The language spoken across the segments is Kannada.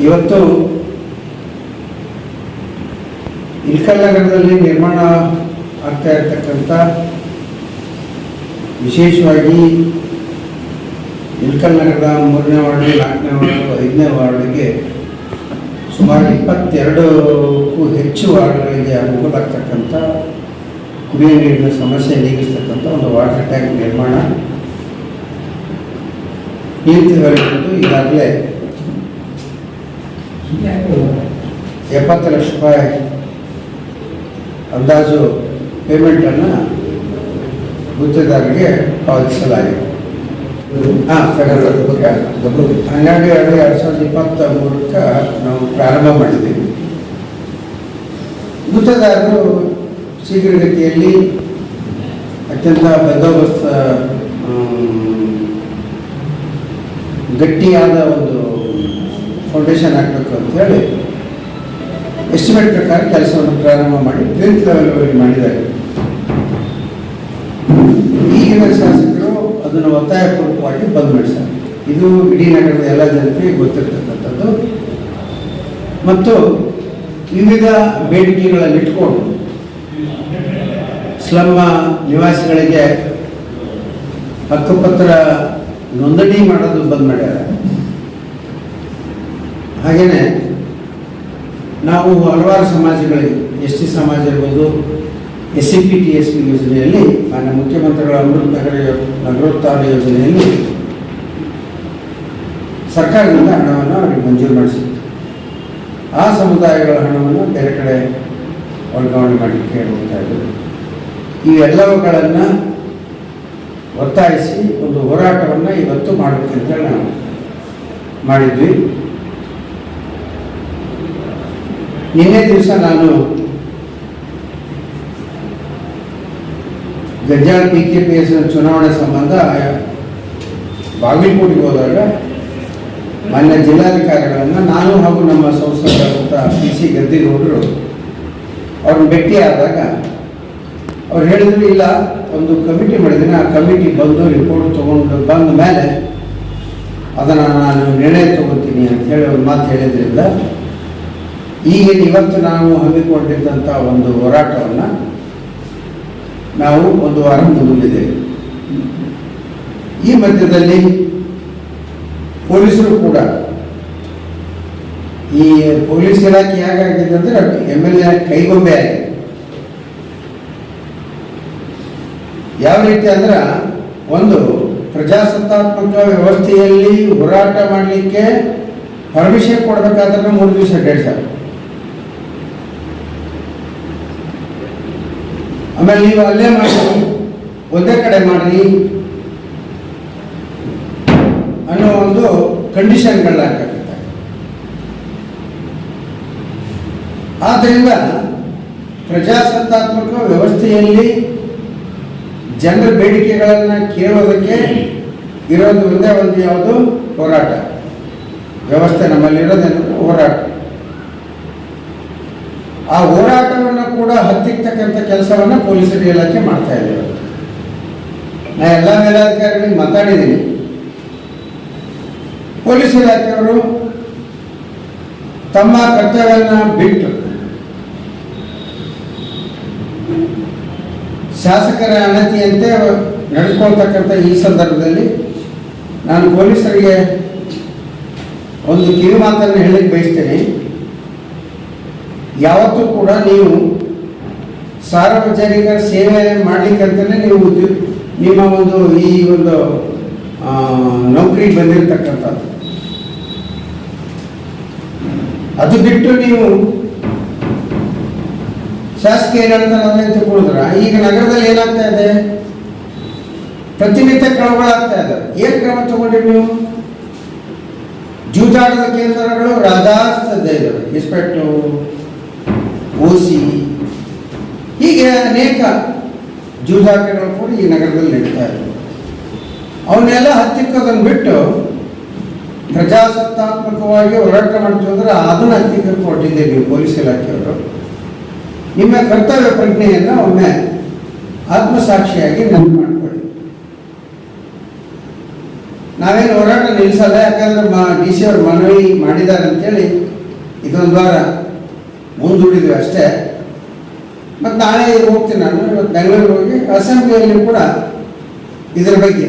ಇವತ್ತು ಇಲ್ಕಲ್ ನಗರದಲ್ಲಿ ನಿರ್ಮಾಣ ಆಗ್ತಾ ಇರತಕ್ಕಂಥ ವಿಶೇಷವಾಗಿ ಇಲ್ಕಲ್ ನಗರದ ಮೂರನೇ ವಾರ್ಡ್ ನಾಲ್ಕನೇ ವಾರ್ಡ್ ಐದನೇ ವಾರ್ಡ್ಗೆ ಸುಮಾರು ಇಪ್ಪತ್ತೆರಡಕ್ಕೂ ಹೆಚ್ಚು ವಾರ್ಡ್ಗಳಿಗೆ ಅನುಕೂಲಾಗ್ತಕ್ಕಂಥ ಕುಡಿಯುವ ನೀರಿನ ಸಮಸ್ಯೆ ನೀಗಿಸ್ತಕ್ಕಂಥ ಒಂದು ವಾಟರ್ ಟ್ಯಾಂಕ್ ನಿರ್ಮಾಣ ನಿಂತಿರುವುದು ಈಗಾಗಲೇ ಎಪ್ಪತ್ತು ಲಕ್ಷ ರೂಪಾಯಿ ಅಂದಾಜು ಪೇಮೆಂಟನ್ನು ಗುತ್ತಿಗೆದಾರರಿಗೆ ಪಾವತಿಸಲಾಗಿದೆ. ಹಾಂ ಹನ್ನೆರಡು ಎರಡು ಎರಡು ಸಾವಿರದ ಇಪ್ಪತ್ತ ಮೂರಕ್ಕ ನಾವು ಪ್ರಾರಂಭ ಮಾಡಿದ್ದೀವಿ. ಗುತ್ತಿಗೆದಾರರು ಶೀಘ್ರಗತಿಯಲ್ಲಿ ಅತ್ಯಂತ ಬಂದೋಬಸ್ತ ಗಟ್ಟಿಯಾದ ಒಂದು ಫೌಂಡೇಶನ್ ಆಗಬೇಕು ಅಂತ ಹೇಳಿ ಎಸ್ಟಿಮೇಟ್ ಪ್ರಕಾರ ಕೆಲಸವನ್ನು ಪ್ರಾರಂಭ ಮಾಡಿ ಟೆಂತ್ ಲೆವೆಲ್ವರೆಗೆ ಮಾಡಿದ್ದಾರೆ. ಈಗಿನ ಶಾಸಕರು ಅದನ್ನು ಒತ್ತಾಯಪೂರ್ವಕವಾಗಿ ಬಂದ್ ಮಾಡಿಸ್ತಾರೆ ಇದು ಇಡೀ ನಗರದ ಎಲ್ಲ ಜನತೆಗೆ ಗೊತ್ತಿರ್ತಕ್ಕಂಥದ್ದು. ಮತ್ತು ವಿವಿಧ ಬೇಡಿಕೆಗಳನ್ನಿಟ್ಕೊಂಡು ಸ್ಲಮ್ಮ ನಿವಾಸಿಗಳಿಗೆ ಹಕ್ಕುಪತ್ರ ನೋಂದಣಿ ಮಾಡೋದು ಬಂದ್ ಮಾಡ್ಯಾರ. ಹಾಗೆಯೇ ನಾವು ಹಲವಾರು ಸಮಾಜಗಳಿಗೆ ಎಸ್ ಟಿ ಸಮಾಜ ಇರ್ಬೋದು, S C P T S P ಯೋಜನೆಯಲ್ಲಿ, ಮಾನ್ಯ ಮುಖ್ಯಮಂತ್ರಿಗಳ ಅಮೃತ ನಗರೋತ್ಥಾನ ಯೋಜನೆಯಲ್ಲಿ ಸರ್ಕಾರದಿಂದ ಹಣವನ್ನು ಅವರಿಗೆ ಮಂಜೂರು ಮಾಡಿಸಿತ್ತು ಆ ಸಮುದಾಯಗಳ ಹಣವನ್ನು ಬೇರೆ ಕಡೆ ವರ್ಗಾವಣೆ ಮಾಡಲಿಕ್ಕೆ ಹೋಗ್ತಾ ಈ ಇವೆಲ್ಲವುಗಳನ್ನು ಒತ್ತಾಯಿಸಿ ಒಂದು ಹೋರಾಟವನ್ನು ಇವತ್ತು ಮಾಡಬೇಕಂತೇಳಿ ನಾವು ಮಾಡಿದ್ವಿ. ನಿನ್ನೆ ದಿವಸ ನಾನು ಗಜ್ಜಾಳ ಪಿ ಕೆ ಪಿ ಎಸ್ ಚುನಾವಣೆ ಸಂಬಂಧ ಬಾಗಲಕೋಟೆಗೆ ಹೋದಾಗ ಮಾನ್ಯ ಜಿಲ್ಲಾಧಿಕಾರಿಗಳನ್ನು ನಾನು ಹಾಗೂ ನಮ್ಮ ಸಂಸದರಾದಂಥ ಪಿ ಸಿ ಗದ್ದಿಗೌಡರು ಅವ್ರನ್ನ ಭೇಟಿಯಾದಾಗ ಅವ್ರು ಹೇಳಿದ್ರು, ಇಲ್ಲ, ಒಂದು ಕಮಿಟಿ ಮಾಡಿದ್ದೀನಿ, ಆ ಕಮಿಟಿ ಬಂದು ರಿಪೋರ್ಟ್ ತೊಗೊಂಡು ಬಂದ ಮೇಲೆ ಅದನ್ನು ನಾನು ನಿರ್ಣಯ ತಗೋತೀನಿ ಅಂತ ಹೇಳಿ ಒಂದು ಮಾತು ಹೇಳಿದ್ರಿಂದ ಈಗ ಇವತ್ತು ನಾವು ಹಮ್ಮಿಕೊಂಡಿದ್ದಂಥ ಒಂದು ಹೋರಾಟವನ್ನು ನಾವು ಒಂದು ವಾರ ಮುಂದೂಡಿದ್ದೇವೆ. ಈ ಮಧ್ಯದಲ್ಲಿ ಪೊಲೀಸರು ಕೂಡ ಈ ಪೊಲೀಸ್ ಇಲಾಖೆ ಹೇಗಾಗಿದೆ ಅಂದರೆ ಎಂ ಎಲ್ ಎ ಕೈಗೊಂಬೆ ಆಗಿದೆ. ಯಾವ ರೀತಿ ಅಂದ್ರೆ ಒಂದು ಪ್ರಜಾಸತ್ತಾತ್ಮಕ ವ್ಯವಸ್ಥೆಯಲ್ಲಿ ಹೋರಾಟ ಮಾಡಲಿಕ್ಕೆ ಪರ್ಮಿಷನ್ ಕೊಡಬೇಕಾದ್ರೆ ಮೂರು ದಿವಸ ಅಡ್ಡಾಡ್ತಾರೆ ಆಮೇಲೆ ನೀವು ಅಲ್ಲೇ ಮಾಡಿ, ಒಂದೇ ಕಡೆ ಮಾಡಿ ಅನ್ನೋ ಒಂದು ಕಂಡೀಷನ್ಗಳನ್ನ ಆದ್ದರಿಂದ ಪ್ರಜಾಸತ್ತಾತ್ಮಕ ವ್ಯವಸ್ಥೆಯಲ್ಲಿ ಜನರ ಬೇಡಿಕೆಗಳನ್ನು ಕೇಳೋದಕ್ಕೆ ಇರೋದು ಒಂದೇ ಒಂದು ಯಾವುದು ಹೋರಾಟ. ವ್ಯವಸ್ಥೆ ನಮ್ಮಲ್ಲಿರೋದೇನು ಹೋರಾಟ. ಆ ಹೋರಾಟವನ್ನು ಕೂಡ ಹತ್ತಿರ್ತಕ್ಕಂಥ ಕೆಲಸವನ್ನು ಪೊಲೀಸರ ಇಲಾಖೆ ಮಾಡ್ತಾ ಇದ್ದೇವೆ ನಾ ಎಲ್ಲ ಮೇಲಾಧಿಕಾರಿಗಳಿಗೆ ಮಾತಾಡಿದ್ದೀನಿ. ಪೊಲೀಸ್ ಇಲಾಖೆಯವರು ತಮ್ಮ ಕರ್ತವ್ಯವನ್ನು ಬಿಟ್ಟು ಶಾಸಕರ ಅನತಿಯಂತೆ ನಡೆದುಕೊಳ್ತಕ್ಕಂಥ ಈ ಸಂದರ್ಭದಲ್ಲಿ ನಾನು ಪೊಲೀಸರಿಗೆ ಒಂದು ಕಿವಿ ಮಾತನ್ನು ಹೇಳಲಿಕ್ಕೆ ಬಯಸ್ತೇನೆ. ಯಾವತ್ತೂ ಕೂಡ ನೀವು ಸಾರ್ವಜನಿಕರ ಸೇವೆ ಮಾಡಲಿಕ್ಕಂತಲೇ ನೀವು ನಿಮ್ಮ ಒಂದು ಈ ಒಂದು ಆ, ನೌಕರಿಗೆ ಬಂದಿರತಕ್ಕಂಥದ್ದು. ಅದು ಬಿಟ್ಟು ನೀವು ಶಾಸಕೀಯ ಕೂಡಿದ್ರ ಈಗ ನಗರದಲ್ಲಿ ಏನಾಗ್ತಾ ಇದೆ? ಪ್ರತಿನಿತ್ಯ ಕ್ರಮಗಳಾಗ್ತಾ ಇದೆ. ಏನು ಕ್ರಮ ತಗೊಂಡ್ರಿ ನೀವು? ಜೂಜಾಟದ ಕೇಂದ್ರಗಳು ರಾಜಾಸ್ತದೆ ಇನ್ಸ್ಪೆಕ್ಟು ಓಸಿ. ಹೀಗೆ ಅನೇಕ ಜೂಜಾಟಗಳು ಕೂಡ ಈ ನಗರದಲ್ಲಿ ನಡೀತಾ ಇದ್ದವು ಅವನ್ನೆಲ್ಲ ಹತ್ತಿಕ್ಕೋದನ್ನು ಬಿಟ್ಟು ಪ್ರಜಾಸತ್ತಾತ್ಮಕವಾಗಿ ಹೋರಾಟ ಮಾಡ್ತೀವಿ ಅಂದ್ರೆ ಅದನ್ನು ಹತ್ತಿಕ್ಕಕ್ಕೆ ಕೊಟ್ಟಿದ್ದೆ ನೀವು ಪೊಲೀಸ್ ಇಲಾಖೆಯವರು. ನಿಮ್ಮ ಕರ್ತವ್ಯ ಪ್ರಜ್ಞೆಯನ್ನು ಒಮ್ಮೆ ಆತ್ಮಸಾಕ್ಷಿಯಾಗಿ ನೆನಪು ಮಾಡಿಕೊಳ್ಳಿ. ನಾವೇನು ಹೋರಾಟ ನಿಲ್ಲಿಸಲ್ಲ, ಯಾಕಂದ್ರೆ ಮಾ, ಡಿ ಸಿ ಅವರು ಮನವಿ ಮಾಡಿದ್ದಾರೆ ಅಂತೇಳಿ ಇದೊಂದು ವಾರ ಮುಂದೂಡಿದ್ವಿ ಅಷ್ಟೇ. ಮತ್ತು ನಾಳೆ ಹೋಗ್ತೀನಿ ನಾನು, ಇವತ್ತು ಬೆಂಗಳೂರಿಗೆ ಹೋಗಿ ಅಸೆಂಬ್ಲಿಯಲ್ಲಿ ಕೂಡ ಇದರ ಬಗ್ಗೆ.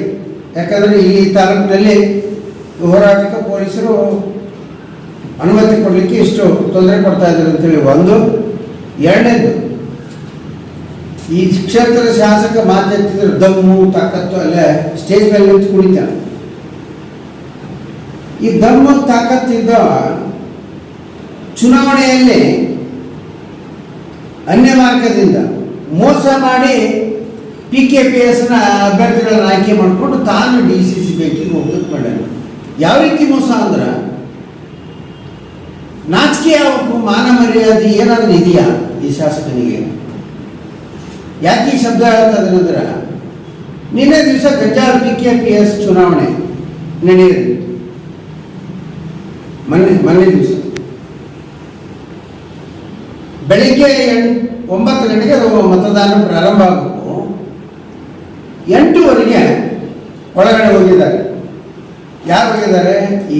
ಯಾಕಂದರೆ ಈ ತಾಲೂಕಿನಲ್ಲಿ ಹೋರಾಟಕ್ಕೆ ಪೊಲೀಸರು ಅನುಮತಿ ಕೊಡಲಿಕ್ಕೆ ಇಷ್ಟು ತೊಂದರೆ ಕೊಡ್ತಾ ಇದ್ದಾರೆ ಅಂತೇಳಿ ಒಂದು. ಎರಡನೇದು, ಈ ಕ್ಷೇತ್ರದ ಶಾಸಕ ಮಾತಾಡ್ತಿದ್ರೆ ದಮ್ಮು, ತಾಕತ್ತು ಅಲ್ಲೇ ಸ್ಟೇಜ್ ಮೇಲೆ ನಿಂತು ಕುಣಿತ. ಈ ದಮ್ಮು ತಾಕತ್ತಿದ್ದ ಚುನಾವಣೆಯಲ್ಲಿ ಅನ್ಯ ಮಾರ್ಗದಿಂದ ಮೋಸ ಮಾಡಿ ಪಿ ಕೆ ಪಿ ಎಸ್ನ ಅಭ್ಯರ್ಥಿಗಳನ್ನ ಆಯ್ಕೆ ಮಾಡಿಕೊಂಡು ತಾನು ಡಿ ಸಿ ಸಿ ಬ್ಯಾಂಕಿಗೆ ಹೋಗೋದು ಮಾಡ್ಯಾನ. ಯಾವ ರೀತಿ ಮೋಸ ಅಂದ್ರೆ? ನಾಚಿಕೆ ಅವಕ್ಕೂ ಮಾನ ಮರ್ಯಾದೆ ಏನಾದರೂ ಇದೆಯಾ ಈ ಶಾಸಕನಿಗೆ? ಯಾಕೆ ಈ ಶಬ್ದ ಹೇಳ್ತದಂದ್ರೆ ನಿನ್ನೆ ದಿವಸ ಗಂಜಾಳ ಪಿ ಕೆ ಪಿ ಎಸ್ ಚುನಾವಣೆ ನಡೆಯಿರಿ ಮೊನ್ನೆ ಮೊನ್ನೆ ದಿವಸ. ಬೆಳಿಗ್ಗೆ ಒಂಬತ್ತು ಗಂಟೆಗೆ ಅದು ಮತದಾನ ಪ್ರಾರಂಭ ಆಗಬೇಕು ಎಂಟೂವರೆಗೆ ಒಳಗಡೆ ಹೋಗಿದ್ದಾರೆ. ಯಾರು ಹೋಗಿದ್ದಾರೆ? ಈ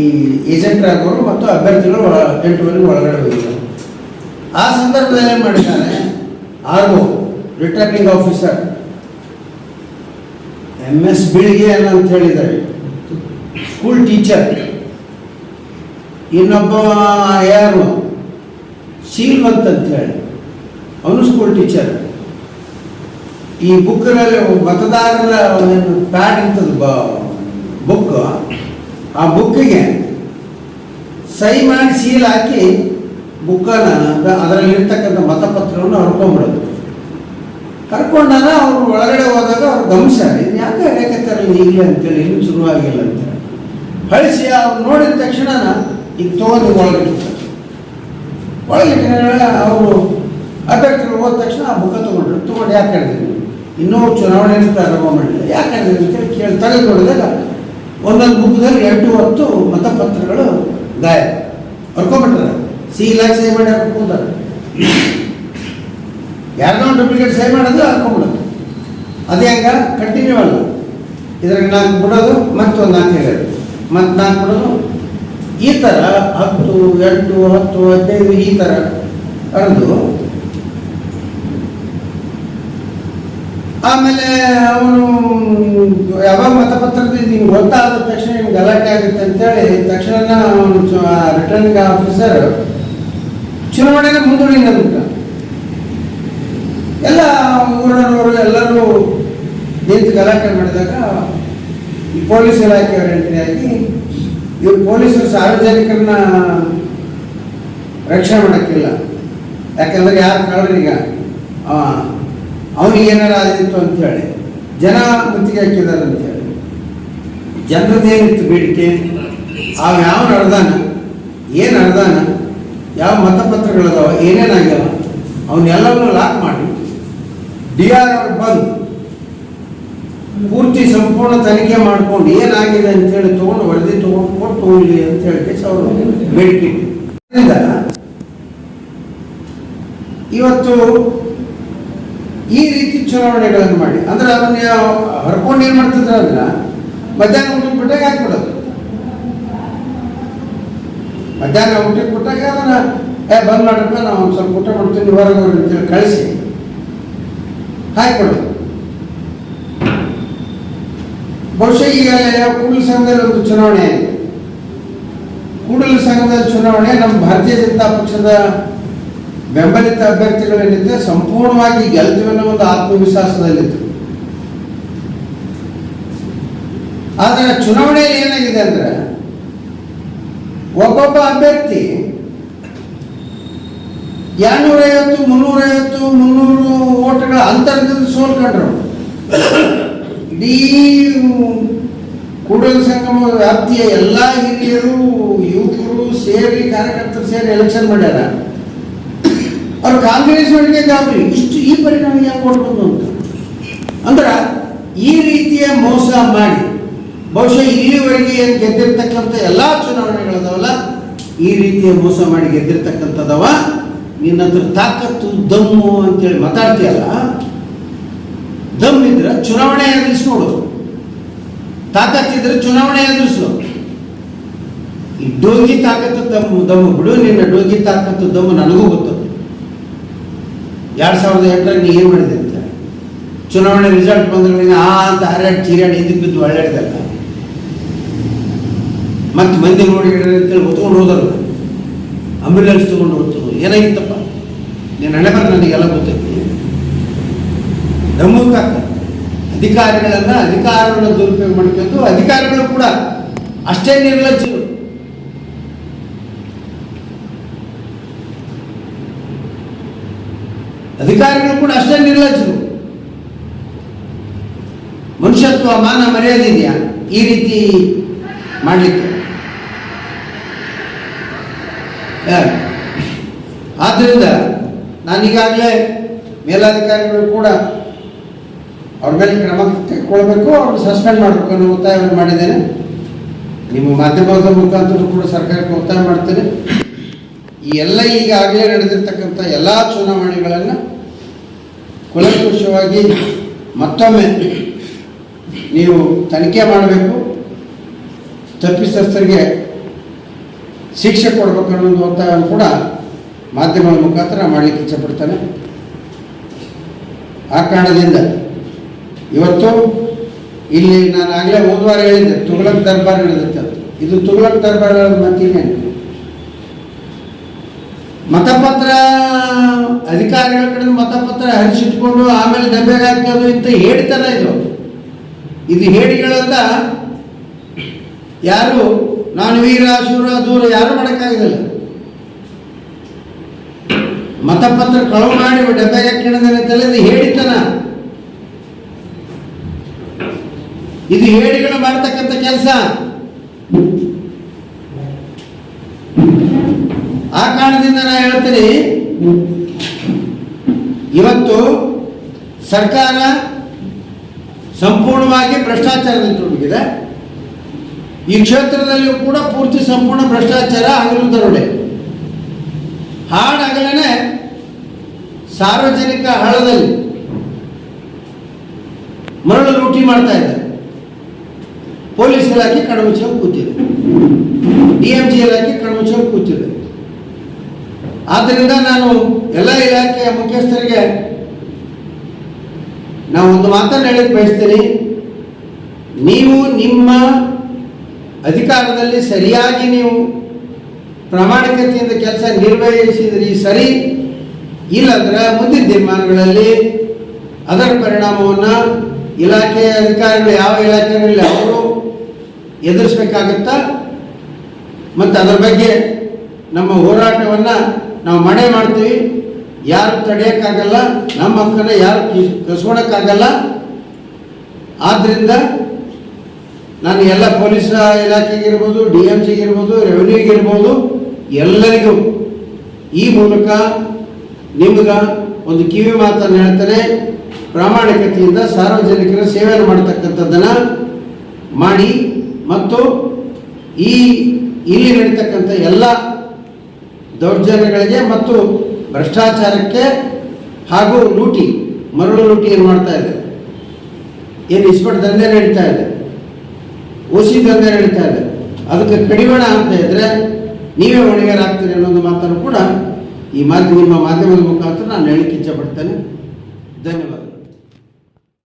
ಏಜೆಂಟ್ ಆಗೋರು ಮತ್ತು ಅಭ್ಯರ್ಥಿಗಳು ಎಂಟುವರೆಗೆ ಒಳಗಡೆ ಹೋಗಿದ್ದಾರೆ. ಆ ಸಂದರ್ಭದಲ್ಲಿ ಏನು ಮಾಡಿದ್ದಾರೆ? R returning officer M S ಬೀಳಿಗೆ ಅಂತ ಹೇಳಿದ್ದಾರೆ. ಸ್ಕೂಲ್ ಟೀಚರ್, ಇನ್ನೊಬ್ಬ ಯಾರು? ಶೀಲ್ವಂತ್ ಅಂತ ಹೇಳಿ. ಅವನು ಸ್ಕೂಲ್ ಟೀಚರ್ ಈ ಬುಕ್ನಲ್ಲಿ ಮತದಾರರ ಒಂದು ಪ್ಯಾಡ್ ಇರ್ತದೆ, ಬ ಬುಕ್ ಆ ಬುಕ್ಕಿಗೆ ಸೈ ಮಾಡಿ ಸೀಲ್ ಹಾಕಿ ಬುಕ್ಕನ್ನು ಅದರಲ್ಲಿರ್ತಕ್ಕಂಥ ಮತಪತ್ರವನ್ನು ಹರ್ಕೊಂಡ್ಬಿಡೋದು. ಕರ್ಕೊಂಡಾಗ ಅವರು ಒಳಗಡೆ ಹೋದಾಗ ಅವ್ರು ಗಮನಿಸ್ತಾರೆ ಇದು ಯಾಕೆ ತರಲಿ ಇಲ್ಲ ಅಂತೇಳಿ, ಇನ್ನೂ ಶುರುವಾಗಿಲ್ಲ ಅಂತ ಕಳಿಸಿ ಅವ್ರು ನೋಡಿದ ತಕ್ಷಣ ಈಗ ತೊಗೊಂಡು ಒಳಗಿಟ್ಟ ಅವರು ಅಭ್ಯರ್ಥಿಗಳು ಹೋದ ತಕ್ಷಣ ಆ ಬುಕ್ಕ ತೊಗೊಂಡ್ರು. ತೊಗೊಂಡು ಯಾಕೆ ಹೇಳಿದ್ರು? ಇನ್ನೂ ಚುನಾವಣೆಯನ್ನು ಪ್ರಾರಂಭ ಮಾಡಿಲ್ಲ ಯಾಕೆ ಹೇಳಿದ್ರು ಅಂತೇಳಿ ಕೇಳಿ ತೆಗೆದು ನೋಡಿದಾಗ ಒಂದೊಂದು ಬುಕ್ದಲ್ಲಿ ಎಂಟು ಹತ್ತು ಮತಪತ್ರಗಳು ಗಾಯ ಹೊರ್ಕೊಂಡ್ಬಿಟ್ಟಾರೆ ಸೀಲಾಗಿ ಸಹಿ ಮಾಡಿ ಹಾಕೊಂಡ್ರೆ ಯಾರನ್ನೋ ಡೂಪ್ಲಿಕೇಟ್ ಸಹಿ ಮಾಡೋದು ಹಾಕೊಂಬಿಡೋದು ಅದೇ ಹಂಗ? ಕಂಟಿನ್ಯೂ ಅಲ್ಲ. ಇದ್ರಾಗ ನಾಲ್ಕು ಬಿಡೋದು, ಮತ್ತೊಂದು ನಾಲ್ಕು ಹೇಳೋದು ಮತ್ತೆ ನಾಲ್ಕು ಬಿಡೋದು ಈ ಥರ ಹತ್ತು, ಎಂಟು, ಹತ್ತು, ಹದಿನೈದು ಈ ಥರ ಅರ್ದು. ಆಮೇಲೆ ಅವನು ಯಾವಾಗ ಮತಪತ್ರದ ನಿಮ್ಗೆ ಗೊತ್ತಾದ ತಕ್ಷಣ ನಿಮ್ಗೆ ಗಲಾಟೆ ಆಗುತ್ತೆ ಅಂತೇಳಿ ತಕ್ಷಣ ಅವನು ರಿಟರ್ನಿಂಗ್ ಆಫೀಸರ್ ಚುನಾವಣೆನ ಮುಂದೂಡಿಂಗ್ ಅಂತ ಎಲ್ಲ ಊರನವರು ಎಲ್ಲರೂ ನಿಂತು ಗಲಾಟೆ ಮಾಡಿದಾಗ ಈ ಪೊಲೀಸ್ ಇಲಾಖೆಯವರು ಎಂಟ್ರಿ ಆಗಿ ಇವ್ರು ಪೊಲೀಸರು ಸಾರ್ವಜನಿಕರನ್ನ ರಕ್ಷಣೆ ಮಾಡೋಕ್ಕಿಲ್ಲ. ಯಾಕಂದ್ರೆ ಯಾರು ಕಳ್ರೀಗ ಅವನಿಗೆ ಏನಾರ ಆಗಿತ್ತು ಅಂತೇಳಿ. ಜನ ಮುತ್ತಿಗೆ ಹಾಕಿದ್ದಾರೆ ಅಂತೇಳಿ. ಜನರದೇನಿತ್ತು ಬೇಡಿಕೆ? ಅವ ಯಾವ ಅರ್ಧಾನ ಏನು ಅರ್ಧಾನ ಯಾವ ಮತಪತ್ರಗಳದಾವ? ಏನೇನಾಗ್ಯಾವ? ಅವನ್ನೆಲ್ಲವನ್ನೂ ಲಾಕ್ ಮಾಡಿ ಡಿ ಆರ್ ಅವ್ರು ಬಂದು ಪೂರ್ತಿ ಸಂಪೂರ್ಣ ತನಿಖೆ ಮಾಡ್ಕೊಂಡು ಏನಾಗಿದೆ ಅಂತ ಹೇಳಿ ತೊಗೊಂಡು ವರದಿ ತೊಗೊಂಡು ಕೊಟ್ಟು ಹೋಗ್ಲಿ ಅಂತ ಹೇಳಿ ಅವರು ಬೇಡಿಕೆ. ಇವತ್ತು ಈ ರೀತಿ ಚುನಾವಣೆಗಳನ್ನು ಮಾಡಿ, ಅಂದ್ರೆ ಅದನ್ನ ಹರ್ಕೊಂಡು ಏನು ಮಾಡ್ತಿದ್ರು ಅಂದ್ರೆ ಮಧ್ಯಾಹ್ನ ಊಟಕ್ಕೆ ಬಿಟ್ಟಾಗ ಹಾಕ್ಬಿಡೋದು. ಮಧ್ಯಾಹ್ನ ಊಟಕ್ಕೆ ಬಿಟ್ಟಾಗ ಅದನ್ನ, ಏ, ಬಂದ್ ಮಾಡಪ್ಪ ನಾವು ಒಂದು ಸ್ವಲ್ಪ ಊಟ ಮಾಡ್ತೀನಿ ಹೊರಗೆ ಅಂತೇಳಿ ಕಳಿಸಿ. ಹಾಕ್ಬಿಡೋದು. ಬಹುಶಃ ಈಗ ಕೂಡಲ ಸಂಘದಲ್ಲಿ ಒಂದು ಚುನಾವಣೆ ಕೂಡಲ ಸಂಘದ ಚುನಾವಣೆ ನಮ್ಮ ಭಾರತೀಯ ಜನತಾ ಪಕ್ಷದ ಬೆಂಬಲಿತ ಅಭ್ಯರ್ಥಿಗಳೇನಿದೆ ಸಂಪೂರ್ಣವಾಗಿ ಗೆಲ್ತೀವನ್ನೋ ಒಂದು ಆತ್ಮವಿಶ್ವಾಸದಲ್ಲಿತ್ತು. ಆದರೆ ಚುನಾವಣೆಯಲ್ಲಿ ಏನಾಗಿದೆ ಅಂದ್ರೆ ಒಬ್ಬೊಬ್ಬ ಅಭ್ಯರ್ಥಿ ಎರಡ್ನೂರೈವತ್ತು, ಮುನ್ನೂರೈವತ್ತು, ಮುನ್ನೂರು ಓಟ್ಗಳ ಅಂತರದಿಂದ ಸೋಲ್ಕೊಂಡ್ರು. ಇಡೀ ಕೂಡಲ ಸಂಗಮ ವ್ಯಾಪ್ತಿಯ ಎಲ್ಲ ಹಿರಿಯರು ಯುವಕರು ಸೇರಿ ಕಾರ್ಯಕರ್ತರು ಸೇರಿ ಎಲೆಕ್ಷನ್ ಮಾಡ್ಯಾರ. ಅವ್ರು ಕಾಂಗ್ರೆಸ್ ಒಳಗೆ ಗಾಬರಿ ಇಷ್ಟು ಈ ಪರಿಣಾಮ ಯಾಕೆ ಕೊಡ್ಬೋದು ಅಂತ? ಅಂದ್ರೆ ಈ ರೀತಿಯ ಮೋಸ ಮಾಡಿ, ಬಹುಶಃ ಇಲ್ಲಿವರೆಗೆ ಏನು ಗೆದ್ದಿರ್ತಕ್ಕಂಥ ಎಲ್ಲ ಚುನಾವಣೆಗಳದಾವಲ್ಲ ಈ ರೀತಿಯ ಮೋಸ ಮಾಡಿ ಗೆದ್ದಿರ್ತಕ್ಕಂಥದವ ನಿನ್ನ ತಾಕತ್ತು, ದಮ್ಮು ಅಂತೇಳಿ ಮಾತಾಡ್ತೀಯಲ್ಲ ದಮ್ ಇದ್ರೆ ಚುನಾವಣೆ ಎದುರಿಸಿ ನೋಡು ತಾಕತ್ತಿದ್ರೆ ಚುನಾವಣೆ ಎದುರಿಸು ಈ ಡೋಗಿ ತಾಕತ್ತು ದಮ್ಮು ದಮ್ಮು ಬಿಡು, ನಿನ್ನ ಡೋಗಿ ತಾಕತ್ತು ದಮ್ಮು ನನಗೂ ಗೊತ್ತು. ಎರಡ್ ಸಾವಿರದ ಎಂಟರಲ್ಲಿ ನೀ ಏನು ಮಾಡಿದೆ ಅಂತ? ಚುನಾವಣೆ ರಿಸಲ್ಟ್ ಬಂದ್ರೆ ನೀನು ಆ ಅಂತ ಹರಡ್ ಚೀರಾಡಿ ಇದಕ್ಕೆ ಬಿದ್ದು ಒಳ್ಳೆಡ್ದಲ್ಲ ಮತ್ತೆ ಮಂದಿ ನೋಡಿ ಹೇಳಿ ಅಂತೇಳಿ ಹೊತ್ಕೊಂಡು ಹೋದಲ್ಲ. ಅಂಬ್ಯುಲೆನ್ಸ್ ತಗೊಂಡು ಹೋಗ್ತು ಏನಾಗಿತ್ತಪ್ಪ ನೀನು ಹಣೆ ಬರ ನನಗೆಲ್ಲ ಗೊತ್ತೈತಿ. ದಮ್ಮು ಅಧಿಕಾರಿಗಳನ್ನು ಅಧಿಕಾರಗಳನ್ನು ದುರುಪಯೋಗ ಮಾಡ್ಕೊಂಡು ಅಧಿಕಾರಿಗಳು ಕೂಡ ಅಷ್ಟೇ ನಿರ್ಲಜ್ಜರು. ಅಧಿಕಾರಿಗಳು ಕೂಡ ಅಷ್ಟೇ ನಿರ್ಲಜ್ಜರು. ಮನುಷ್ಯತ್ವ, ಮಾನ, ಮರ್ಯಾದೆ ಇದೆಯಾ? ಈ ರೀತಿ ಮಾಡಲಿಕ್ಕೆ. ಆದ್ದರಿಂದ ನಾನೀಗಾಗಲೇ ಮೇಲಾಧಿಕಾರಿಗಳು ಕೂಡ ಅವ್ರ ಮೇಲೆ ಕ್ರಮ ತೆಗೆದುಕೊಳ್ಬೇಕು ಅವ್ರು ಸಸ್ಪೆಂಡ್ ಮಾಡಬೇಕು ಅನ್ನೋ ಒತ್ತಾಯವನ್ನು ಮಾಡಿದ್ದೇನೆ. ನಿಮ್ಮ ಮಾಧ್ಯಮದ ಮುಖಾಂತರ ಕೂಡ ಸರ್ಕಾರಕ್ಕೆ ಒತ್ತಾಯ ಮಾಡ್ತೇನೆ. ಈ ಎಲ್ಲ ಈಗಾಗಲೇ ನಡೆದಿರ್ತಕ್ಕಂಥ ಎಲ್ಲ ಚುನಾವಣೆಗಳನ್ನು ಕುಲಂಕುಷವಾಗಿ ಮತ್ತೊಮ್ಮೆ ನೀವು ತನಿಖೆ ಮಾಡಬೇಕು, ತಪ್ಪಿತಸ್ಥರಿಗೆ ಶಿಕ್ಷೆ ಕೊಡಬೇಕು ಅನ್ನೋ ಒಂದು ಒತ್ತಾಯವನ್ನು ಕೂಡ ಮಾಧ್ಯಮದ ಮುಖಾಂತರ ಮಾಡಲಿಕ್ಕೆ ಇಚ್ಛಪಡ್ತಾನೆ ಆ ಕಾರಣದಿಂದ ಇವತ್ತು ಇಲ್ಲಿ ನಾನು ಆಗಲೇ ಹೋದ್ವಾರ ಹೇಳಿದ್ದೆ ತುಗಲಕ್ ದರ್ಬಾರ್ ನಡೆದಿತ್ತು. ಇದು ತುಗಲಕ್ ದರ್ಬಾರ್ ಮತ್ತಿನ್ನೇನು? ಮತಪತ್ರ, ಅಧಿಕಾರಿಗಳ ಕಡೆ ಮತಪತ್ರ ಹರಿಸಿಟ್ಕೊಂಡು ಆಮೇಲೆ ಡಬ್ಬೆಗೆ ಹಾಕೋದು ಇತ್ತು ಹೇಳಿತನ ಇದು. ಇದು ಹೇಳಿಗಳಂತ ಯಾರು, ನಾನು ವೀರ, ಶೂರ, ದೂರ ಯಾರು ಮಾಡೋಕ್ಕಾಗೋದಿಲ್ಲ ಮತಪತ್ರ ಕಳವು ಮಾಡಿ, ಡಬ್ಬೆಗೆ ಹಾಕಿಡೋದನ್ನ ಹೇಳಿತನ ಇದು ಹೇಳಿಗಳು ಮಾಡ್ತಕ್ಕಂಥ ಕೆಲಸ. ಆ ಕಾರಣದಿಂದ ನಾನು ಹೇಳ್ತೀನಿ, ಇವತ್ತು ಸರ್ಕಾರ ಸಂಪೂರ್ಣವಾಗಿ ಭ್ರಷ್ಟಾಚಾರದಲ್ಲಿ ತೊಡಗಿದೆ ಈ ಕ್ಷೇತ್ರದಲ್ಲಿಯೂ ಕೂಡ ಪೂರ್ತಿ ಸಂಪೂರ್ಣ ಭ್ರಷ್ಟಾಚಾರ ಹಗಲು ದರೋಡೆ ಸಾರ್ವಜನಿಕ ಹಳದಲ್ಲಿ ಮರಳು ಲೂಟಿ ಮಾಡ್ತಾ ಇದ್ದಾರೆ. ಪೊಲೀಸ್ ಇಲಾಖೆ ಕಣ್ಮುಚ್ಕೊಂಡು ಕೂತಿದೆ ಡಿ ಎಂ ಜಿ ಇಲಾಖೆ ಕಣ್ಮುಚ್ಕೊಂಡು ಕೂತಿದೆ ಆದ್ದರಿಂದ ನಾನು ಎಲ್ಲ ಇಲಾಖೆಯ ಮುಖ್ಯಸ್ಥರಿಗೆ ನಾವು ಒಂದು ಮಾತನ್ನು ಹೇಳಕ್ಕೆ ಬಯಸ್ತೀನಿ. ನೀವು ನಿಮ್ಮ ಅಧಿಕಾರದಲ್ಲಿ ಸರಿಯಾಗಿ ನೀವು ಪ್ರಾಮಾಣಿಕತೆಯಿಂದ ಕೆಲಸ ನಿರ್ವಹಿಸಿದ್ರಿ ಸರಿ, ಇಲ್ಲಂದ್ರೆ ಮುಂದಿನ ದಿನಮಾನಗಳಲ್ಲಿ ಅದರ ಪರಿಣಾಮವನ್ನು ಇಲಾಖೆಯ ಅಧಿಕಾರಿಗಳು ಯಾವ ಇಲಾಖೆಗಳಲ್ಲಿ, ಅವರು ಎದುರಿಸ್ಬೇಕಾಗತ್ತಾ ಮತ್ತು ಅದರ ಬಗ್ಗೆ ನಮ್ಮ ಹೋರಾಟವನ್ನು ನಾವು ಮಣೆ ಮಾಡ್ತೀವಿ. ಯಾರು ತಡೆಯೋಕ್ಕಾಗಲ್ಲ, ನಮ್ಮ ಹಕ್ಕನ್ನ ಯಾರು ಕಸ್ಕೊಳಕ್ಕಾಗಲ್ಲ. ಆದ್ದರಿಂದ ನಾನು ಎಲ್ಲ ಪೊಲೀಸ್ ಇಲಾಖೆಗಿರ್ಬೋದು, ಡಿ ಎಂ ಸಿಗಿರ್ಬೋದು, ರೆವಿನ್ಯೂಗಿರ್ಬೋದು, ಎಲ್ಲರಿಗೂ ಈ ಮೂಲಕ ನಿಮ್ಗೆ ಒಂದು ಕಿವಿ ಮಾತನ್ನು ಹೇಳ್ತಾರೆ ಪ್ರಾಮಾಣಿಕತೆಯಿಂದ ಸಾರ್ವಜನಿಕರ ಸೇವೆಯನ್ನು ಮಾಡ್ತಕ್ಕಂಥದ್ದನ್ನು ಮಾಡಿ ಮತ್ತು ಈ ಇಲ್ಲಿ ನಡೀತಕ್ಕಂಥ ಎಲ್ಲ ದೌರ್ಜನ್ಯಗಳಿಗೆ ಮತ್ತು ಭ್ರಷ್ಟಾಚಾರಕ್ಕೆ ಹಾಗೂ ಲೂಟಿ, ಮರಳು ಲೂಟಿ ಏನು ಮಾಡ್ತಾ ಇದೆ? ಏನು ಇಸ್ಪಟ್ ದಂಧೆ ನಡೀತಾ ಇದೆ? ಓಸಿ ದಂಧೆ ನಡೀತಾ ಇದೆ? ಅದಕ್ಕೆ ಕಡಿವಾಣ ಅಂತ ಇದ್ರೆ ನೀವೇ ಹೊಣೆಗಾರಾಗ್ತೀರಿ ಅನ್ನೋದು ಮಾತನ್ನು ಕೂಡ ಈ ಮಾಧ್ಯಮ, ನಿಮ್ಮ ಮಾಧ್ಯಮದ ಮುಖಾಂತರ ನಾನು ಹೇಳಿಕ್ಕೆ ಇಚ್ಛಪಡ್ತೇನೆ. ಧನ್ಯವಾದ.